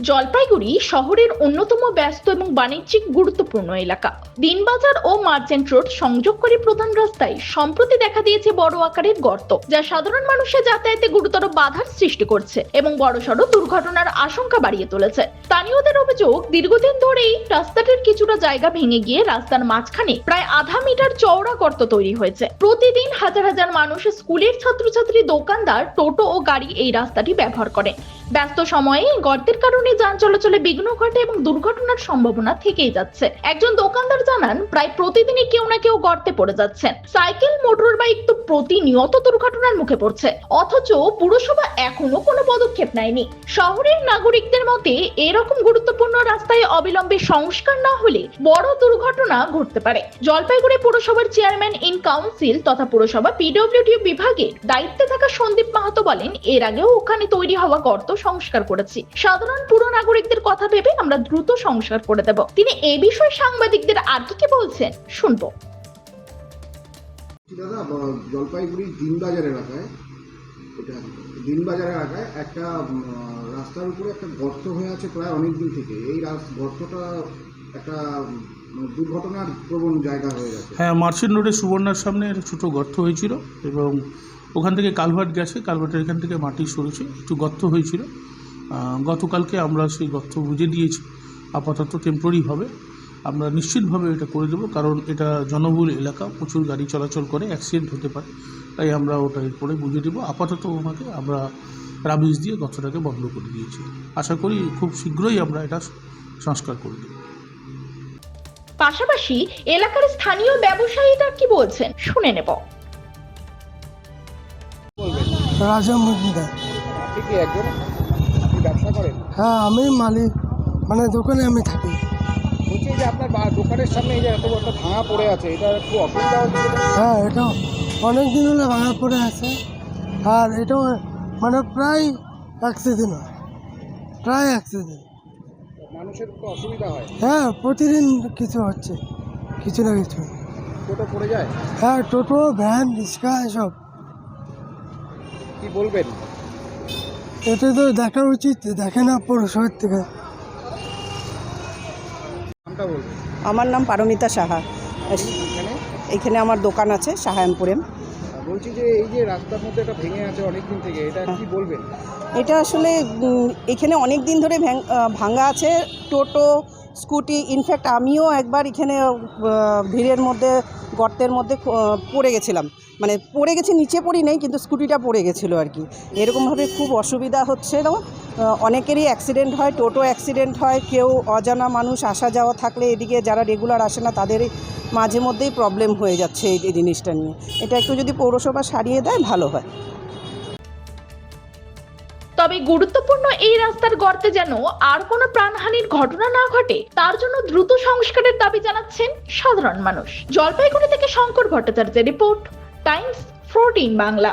জলপাইগুড়ি শহরের অন্যতম ব্যস্ত এবং বাণিজ্যিক গুরুত্বপূর্ণ এলাকা। দিনবাজার ও মার্চেন্ট রোড সংযোগকারী প্রধান রাস্তায় সম্প্রতি দেখা দিয়েছে বড় আকারের গর্ত, যা সাধারণ মানুষের যাতায়াতে গুরুতর বাধার সৃষ্টি করছে এবং বড়সড় দুর্ঘটনার আশঙ্কা বাড়িয়ে তুলেছে। স্থানীয়দের অভিযোগ, দীর্ঘদিন ধরেই রাস্তাটির কিছুটা জায়গা ভেঙে গিয়ে রাস্তার মাঝখানে প্রায় আধা মিটার চওড়া গর্ত তৈরি হয়েছে। প্রতিদিন হাজার হাজার মানুষ স্কুলের ছাত্রছাত্রী, দোকানদার, টোটো ও গাড়ি এই রাস্তাটি ব্যবহার করে। ব্যস্ত সময়ে গর্তের কারণে যান চলাচলে বিঘ্ন ঘটে এবং দুর্ঘটনার সম্ভাবনা থেকেই যাচ্ছে। একজন দোকানদার জানান, প্রায় প্রতিদিনই কেউ না কেউ গর্তে পড়ে যাচ্ছেন। সাইকেল মোটর বাইক তো প্রতিনিয়ত দুর্ঘটনার মুখে পড়ছে। অথচ পুরসভা এখনও কোনো পদক্ষেপ নেয়নি। শহরের নাগরিকদের মতে, এরকম গুরুত্বপূর্ণ রাস্তায় অবিলম্বে সংস্কার না হলে বড় দুর্ঘটনা ঘটতে পারে। জলপাইগুড়ি পুরসভার চেয়ারম্যান ইন কাউন্সিল তথা পুরসভা পিডব্লিউডি বিভাগের দায়িত্বে থাকা সন্দীপ মাহাতো বলেন, এর আগেও ওখানে তৈরি হওয়া গর্ত সংস্কার করেছি। সাধারণ পুরো নাগরিকদের কথা ভেবে আমরা দ্রুত সংস্কার করে দেব। তিনি এ বিষয়ে সাংবাদিকদের আর কি কি বলছেন, শুনব। দাদা জলপাইগুড়ি দিনবাজার এলাকায় এটা দিনবাজার এলাকায় একটা রাস্তার উপরে একটা গর্ত হয়ে আছে প্রায় অনেক দিন থেকে। এই গর্তটা একটা মানে দুর্ঘটনার প্রবণ জায়গা হয়ে গেছে। হ্যাঁ মার্চেন্ট রোডে সুবর্ণার সামনে একটা ছোটো গর্ত হয়েছিল এবং ওখান থেকে কালভার্ট গেছে, কালভার্টের এখান থেকে মাটি সরেছে, একটু গর্ত হয়েছিল। গতকালকে আমরা সেই গর্ত বুঝে দিয়েছি আপাতত টেম্পোরারি হবে। আমরা নিশ্চিতভাবে এটা করে দেবো কারণ এটা জনবহুল এলাকা প্রচুর গাড়ি চলাচল করে অ্যাক্সিডেন্ট হতে পারে। তাই আমরা ওটা এরপরে বুঝে দেবো। আপাতত ওনাকে আমরা রাবিশ দিয়ে গর্তটাকে বন্ধ করে দিয়েছি। আশা করি খুব শীঘ্রই আমরা এটা সংস্কার করে দেবো। পাশাপাশি এলাকার স্থানীয় ব্যবসায়ীরা কি বলছেন শুনে নেব। রাজা আপনি কি একজন? আপনি ব্যবসা করেন? হ্যাঁ আমি মালিক। মানে দোকানে আমি থাকি। বলছি যে আপনার দোকানের সামনে এই যে এত বড় ভাঙা পড়ে আছে এটা খুব অসুবিধা হচ্ছে হ্যাঁ এটা অনেক দিন হলে ভাঙা পড়ে আছে। আর এটা মানে প্রায় অ্যাক্সিডেন্ট হয়। প্রায় অ্যাক্সিডেন্ট মানুষের তো অসুবিধা হয়। হ্যাঁ প্রতিদিন কিছু হচ্ছে কিছু না কিছু। টোটো পড়ে যায়? হ্যাঁ টোটো ভ্যান রিক্সা এসব। কি বলবেন? এটা তো দেখা উচিত দেখে না পৌরসভার থেকে নামটা বলবেন আমার নাম পারমিতা সাহা। এখানে? আমার দোকান আছে সাহা এম্পোরিয়াম বলছি যে এই যে রাস্তার মধ্যে এটা ভেঙে আছে অনেক দিন থেকে এটা কি বলবেন? এটা আসলে এখানে অনেক দিন ধরে ভাঙা আছে টোটো স্কুটি ইনফ্যাক্ট আমিও একবার এখানে ভিড়ের মধ্যে গর্তের মধ্যে পড়ে গেছিলাম। মানে পড়ে গেছি, নিচে পড়ি নেই, কিন্তু স্কুটিটা পড়ে গেছিল আর কি। এরকমভাবে খুব অসুবিধা হচ্ছে অনেকেরই অ্যাক্সিডেন্ট হয়, টোটো অ্যাক্সিডেন্ট হয়, কেউ অজানা মানুষ আসা যাওয়া থাকলে এদিকে যারা রেগুলার আসে না, তাদের মাঝে মধ্যেই প্রবলেম হয়ে যাচ্ছে এই জিনিসটা নিয়ে। এটা একটু যদি পৌরসভা সারিয়ে দেয়, ভালো হয়। তবে গুরুত্বপূর্ণ এই রাস্তার গর্তে যেন আর কোনো প্রাণহানির ঘটনা না ঘটে, তার জন্য দ্রুত সংস্কারের দাবি জানাচ্ছেন সাধারণ মানুষ। জলপাইগুড়ি থেকে শঙ্কর ভট্টাচার্যের রিপোর্ট, টাইমস ফোরটিন বাংলা।